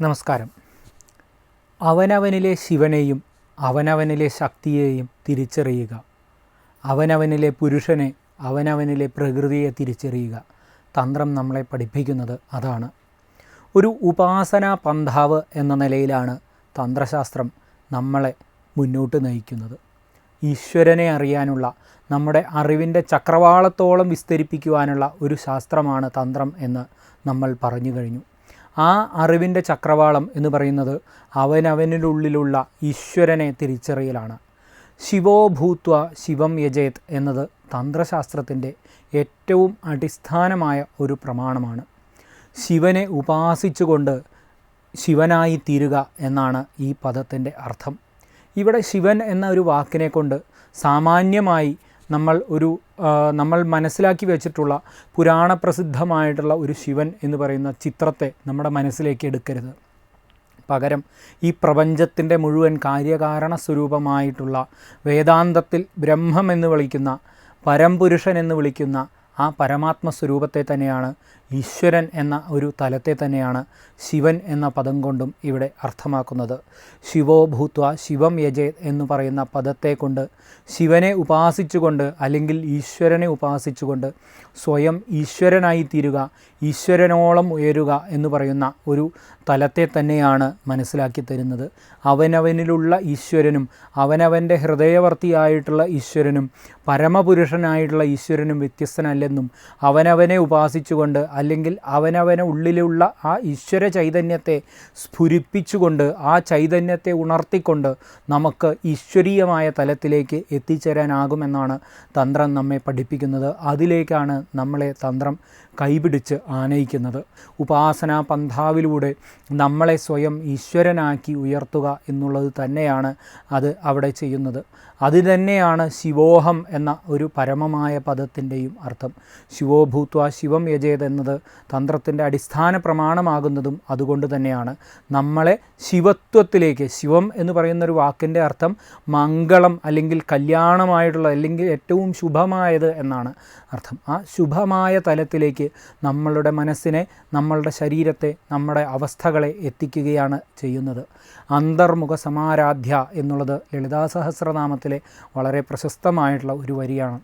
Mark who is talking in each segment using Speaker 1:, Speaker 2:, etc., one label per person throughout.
Speaker 1: നമസ്കാരം. അവനവനിലെ ശിവനെയും അവനവനിലെ ശക്തിയെയും തിരിച്ചറിയുക. അവനവനിലെ പുരുഷനെ അവനവനിലെ പ്രകൃതിയെ തിരിച്ചറിയുക. തന്ത്രം നമ്മളെ പഠിപ്പിക്കുന്നത് അതാണ്. ഒരു ഉപാസനാ പന്ഥാവ് എന്ന നിലയിലാണ് തന്ത്രശാസ്ത്രം നമ്മളെ മുന്നോട്ട് നയിക്കുന്നത്. ഈശ്വരനെ അറിയാനുള്ള നമ്മുടെ അറിവിന്റെ ചക്രവാളത്തോളം വിസ്തരിപ്പിക്കുവാനുള്ള ഒരു ശാസ്ത്രമാണ് തന്ത്രം എന്ന് നമ്മൾ പറഞ്ഞു കഴിഞ്ഞു. ആ അറിവിന്റെ ചക്രവാളം എന്ന് പറയുന്നത് അവനവനിലുള്ളിലുള്ള ഈശ്വരനെ തിരിച്ചറിയലാണ്. ശിവോ ഭൂത്വ ശിവം യജേത് എന്നത് തന്ത്രശാസ്ത്രത്തിന്റെ ഏറ്റവും അടിസ്ഥാനമായ ഒരു പ്രമാണമാണ്. ശിവനെ ഉപാസിച്ചുകൊണ്ട് ശിവനായി തീരുക എന്നാണ് ഈ പദത്തിന്റെ അർത്ഥം. ഇവിടെ ശിവൻ എന്ന ഒരു വാക്കിനെ കൊണ്ട് സാമാന്യമായി നമ്മൾ ഒരു നമ്മൾ മനസ്സിലാക്കി വെച്ചിട്ടുള്ള പുരാണപ്രസിദ്ധമായിട്ടുള്ള ഒരു ശിവൻ എന്ന് പറയുന്ന ചിത്രത്തെ നമ്മുടെ മനസ്സിലേക്ക് എടുക്കരുത്. പകരം ഈ പ്രപഞ്ചത്തിന്റെ മുഴുവൻ കാര്യകാരണ സ്വരൂപമായിട്ടുള്ള വേദാന്തത്തിൽ ബ്രഹ്മം എന്ന് വിളിക്കുന്ന പരംപുരുഷൻ എന്ന് വിളിക്കുന്ന ആ പരമാത്മ സ്വരൂപത്തെ തന്നെയാണ് ഈശ്വരൻ എന്ന ഒരു തലത്തെ തന്നെയാണ് ശിവൻ എന്ന പദം കൊണ്ടും ഇവിടെ അർത്ഥമാക്കുന്നത്. ശിവോ ഭൂത്വ ശിവം യജേ എന്ന് പറയുന്ന പദത്തെ കൊണ്ട് ശിവനെ ഉപാസിച്ചുകൊണ്ട് അല്ലെങ്കിൽ ഈശ്വരനെ ഉപാസിച്ചുകൊണ്ട് സ്വയം ഈശ്വരനായി തീരുക ഈശ്വരനോളം ഉയരുക എന്ന് പറയുന്ന ഒരു തലത്തെ തന്നെയാണ് മനസ്സിലാക്കി തരുന്നത്. അവനവനിലുള്ള ഈശ്വരനും അവനവന്റെ ഹൃദയവർത്തിയായിട്ടുള്ള ഈശ്വരനും പരമപുരുഷനായിട്ടുള്ള ഈശ്വരനും വ്യത്യസ്തനല്ലെന്നും അവനവനെ ഉപാസിച്ചുകൊണ്ട് അല്ലെങ്കിൽ അവനവനെ ഉള്ളിലുള്ള ആ ഈശ്വര ചൈതന്യത്തെ സ്ഫുരിപ്പിച്ചുകൊണ്ട് ആ ചൈതന്യത്തെ ഉണർത്തിക്കൊണ്ട് നമുക്ക് ഈശ്വരീയമായ തലത്തിലേക്ക് എത്തിച്ചേരാനാകുമെന്നാണ് തന്ത്രം നമ്മെ പഠിപ്പിക്കുന്നത്. അതിലേക്കാണ് നമ്മളെ തന്ത്രം കൈപിടിച്ച് ആനയിക്കുന്നത്. ഉപാസനാ പന്ഥാവിലൂടെ നമ്മളെ സ്വയം ഈശ്വരനാക്കി ഉയർത്തുക എന്നുള്ളത് തന്നെയാണ് അത് അവിടെ ചെയ്യുന്നത്. അത് തന്നെയാണ് ശിവോഹം എന്ന ഒരു പരമമായ പദത്തിന്റെയും അർത്ഥം. ശിവോഭൂത്വ ശിവം യജേത് എന്നത് തന്ത്രത്തിന്റെ അടിസ്ഥാന പ്രമാണമാകുന്നതും അതുകൊണ്ട് തന്നെയാണ്. നമ്മളെ ശിവത്വത്തിലേക്ക് ശിവം എന്ന് പറയുന്ന ഒരു വാക്കിന്റെ അർത്ഥം മംഗളം അല്ലെങ്കിൽ കല്യാണമായിട്ടുള്ള അല്ലെങ്കിൽ ഏറ്റവും ശുഭമായത് എന്നാണ് അർത്ഥം. ആ ശുഭമായ തലത്തിലേക്ക് നമ്മളുടെ മനസ്സിനെ നമ്മളുടെ ശരീരത്തെ നമ്മുടെ അവസ്ഥകളെ എത്തിക്കുകയാണ് ചെയ്യുന്നത്. അന്തർമുഖ സമാരാധ്യ എന്നുള്ളത് ലളിതാ സഹസ്രനാമത്തിലെ വളരെ പ്രശസ്തമായിട്ടുള്ള ഒരു വരിയാണ്.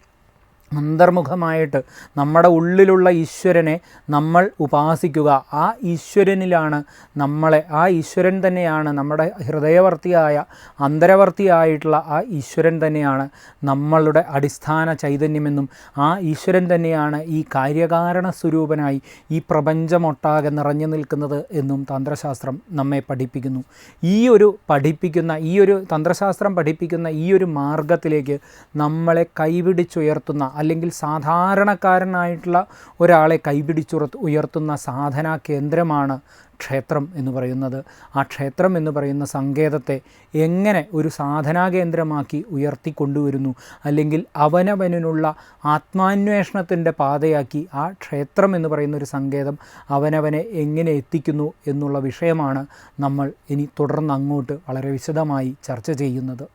Speaker 1: അന്തർമുഖമായിട്ട് നമ്മുടെ ഉള്ളിലുള്ള ഈശ്വരനെ നമ്മൾ ഉപാസിക്കുക. ആ ഈശ്വരനിലാണ് നമ്മളെ ആ ഈശ്വരൻ തന്നെയാണ് നമ്മുടെ ഹൃദയവർത്തിയായ അന്തരവർത്തിയായിട്ടുള്ള ആ ഈശ്വരൻ തന്നെയാണ് നമ്മളുടെ അടിസ്ഥാന ചൈതന്യമെന്നും ആ ഈശ്വരൻ തന്നെയാണ് ഈ കാര്യകാരണ സ്വരൂപനായി ഈ പ്രപഞ്ചമൊട്ടാകെ നിറഞ്ഞു നിൽക്കുന്നത് എന്നും തന്ത്രശാസ്ത്രം നമ്മെ പഠിപ്പിക്കുന്നു. ഈ ഒരു പഠിപ്പിക്കുന്ന ഈ ഒരു തന്ത്രശാസ്ത്രം പഠിപ്പിക്കുന്ന ഈ ഒരു മാർഗത്തിലേക്ക് നമ്മളെ കൈപിടിച്ചുയർത്തുന്ന അല്ലെങ്കിൽ സാധാരണക്കാരനായിട്ടുള്ള ഒരാളെ കൈപിടിച്ചുറ ഉയർത്തുന്ന സാധനാ കേന്ദ്രമാണ് ക്ഷേത്രം എന്ന് പറയുന്നത്. ആ ക്ഷേത്രം എന്ന് പറയുന്ന സങ്കേതത്തെ എങ്ങനെ ഒരു സാധനാ കേന്ദ്രമാക്കി ഉയർത്തിക്കൊണ്ടുവരുന്നു? അല്ലെങ്കിൽ അവനവനുള്ള ആത്മാന്വേഷണത്തിന്റെ പാതയാക്കി ആ ക്ഷേത്രം എന്ന് പറയുന്ന ഒരു സങ്കേതം അവനവനെ എങ്ങനെ എത്തിക്കുന്നു എന്നുള്ള വിഷയമാണ് നമ്മൾ ഇനി തുടർന്ന് അങ്ങോട്ട് വളരെ വിശദമായി ചർച്ച ചെയ്യുന്നത്.